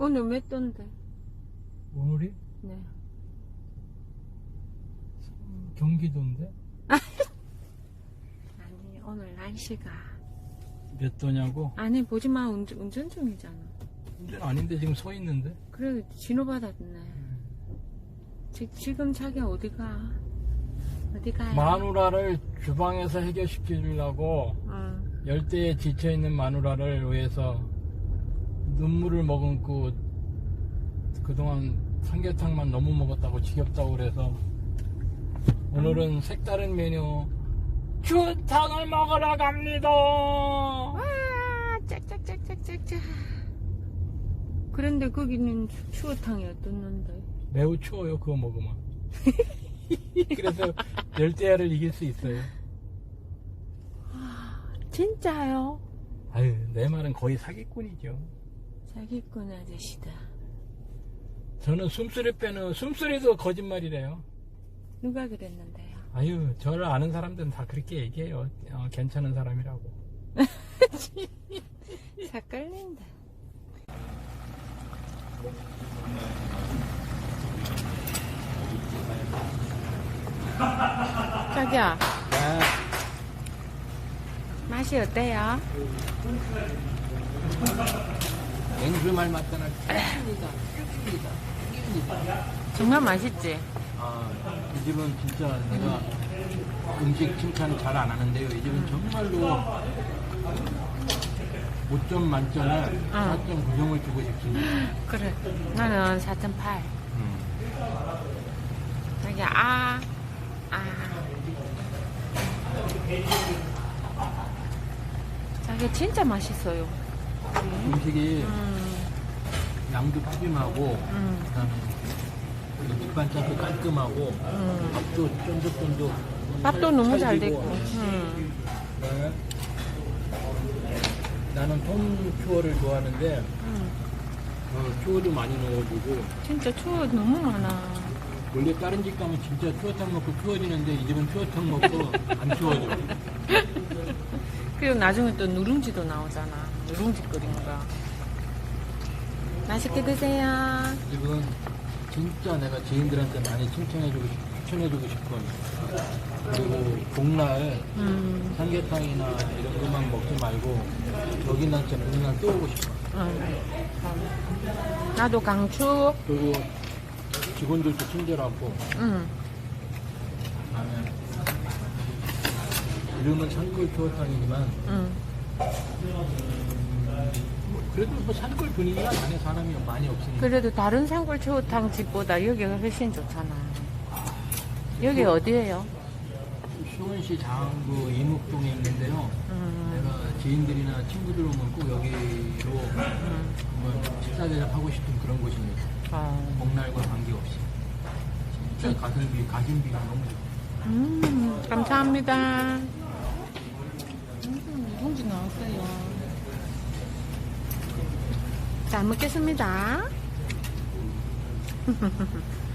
오늘 몇 도인데? 오늘이 네. 경기도인데 아니, 오늘 날씨가. 몇 도냐고? 아니, 보지 마. 운전, 운전 중이잖아. 운전 아닌데 지금 서 있는데 그래, 진호 받았네. 지, 지금 자기 어디가? 어디 가요? 마누라를 주방에서 해결시키려고 응. 열대에 지쳐 있는 마누라를 위해서 눈물을 머금고 그동안 삼계탕만 너무 먹었다고 지겹다고 그래서 오늘은 색다른 메뉴 추탕을 먹으러 갑니다 와, 짝짝짝짝짝짝. 그런데 거기는 추- 추어탕이 어떻는데? 매우 추워요 그거 먹으면 그래서 열대야를 이길 수 있어요 진짜요? 아유 내 말은 거의 사기꾼이죠 사기꾼 아저씨다. 저는 숨소리 빼는 숨소리도 거짓말이래요 누가 그랬는데요? 아유, 저를 아는 사람들은 다 그렇게 얘기해요. 어, 괜찮은 사람이라고. 삭갈린다. 자기야, 맛이 어때요? 앵주말 맞다나 쭉 줍니다. 정말 맛있지? 아, 이 집은 진짜 내가 음식 칭찬 잘 안 하는데요. 이 집은 정말로 5점 만점에 4.9점을 주고 싶습니다. 그래. 나는 4.8. 자기야, 아, 아. 자기 진짜 맛있어요. 음식이 음, 양도 푸짐하고, 음, 그다음에 밑반찬도 깔끔하고, 음. 밥도 쫀득쫀득. 밥도 너무 잘 찰지고. 됐고. 음. 그다음에 나는 통추어를 좋아하는데 음. 어, 추어도 많이 넣어주고 진짜 추워 너무 많아. 원래 다른 집 가면 진짜 추어탕 먹고 추워지는데 이 집은 추어탕 먹고 안 추워져 그리고 나중에 또 누룽지도 나오잖아. 누룽지 끓인 거. 맛있게 드세요. 이 집은 진짜 내가 지인들한테 많이 칭찬해주고 싶- 추천해주고 싶은 그리고 복날 음, 삼계탕이나 이런 것만 먹지 말고 여기 난 진짜 복날 또 오고 싶어 음. 나도 강추. 그리고 직원들도 친절하고 음. 그다음에 이름은 산골 추어탕이지만 음. 그래도 뭐 산골 분위기가 나네 사람이 많이 없으니까 그래도 다른 산골 추어탕 집보다 여기가 훨씬 좋잖아. 여기 어디예요? 수원시 장안구 이묵동에 있는데요 음, 내가 지인들이나 친구들 오면 꼭 여기로 음. 한번 식사 대접하고 싶은 그런 곳입니다 어. 복날과 관계없이 진짜 가성비 가심비가 너무 좋아 음, 감사합니다. 음, 봉지 나왔어요. 잘 먹겠습니다.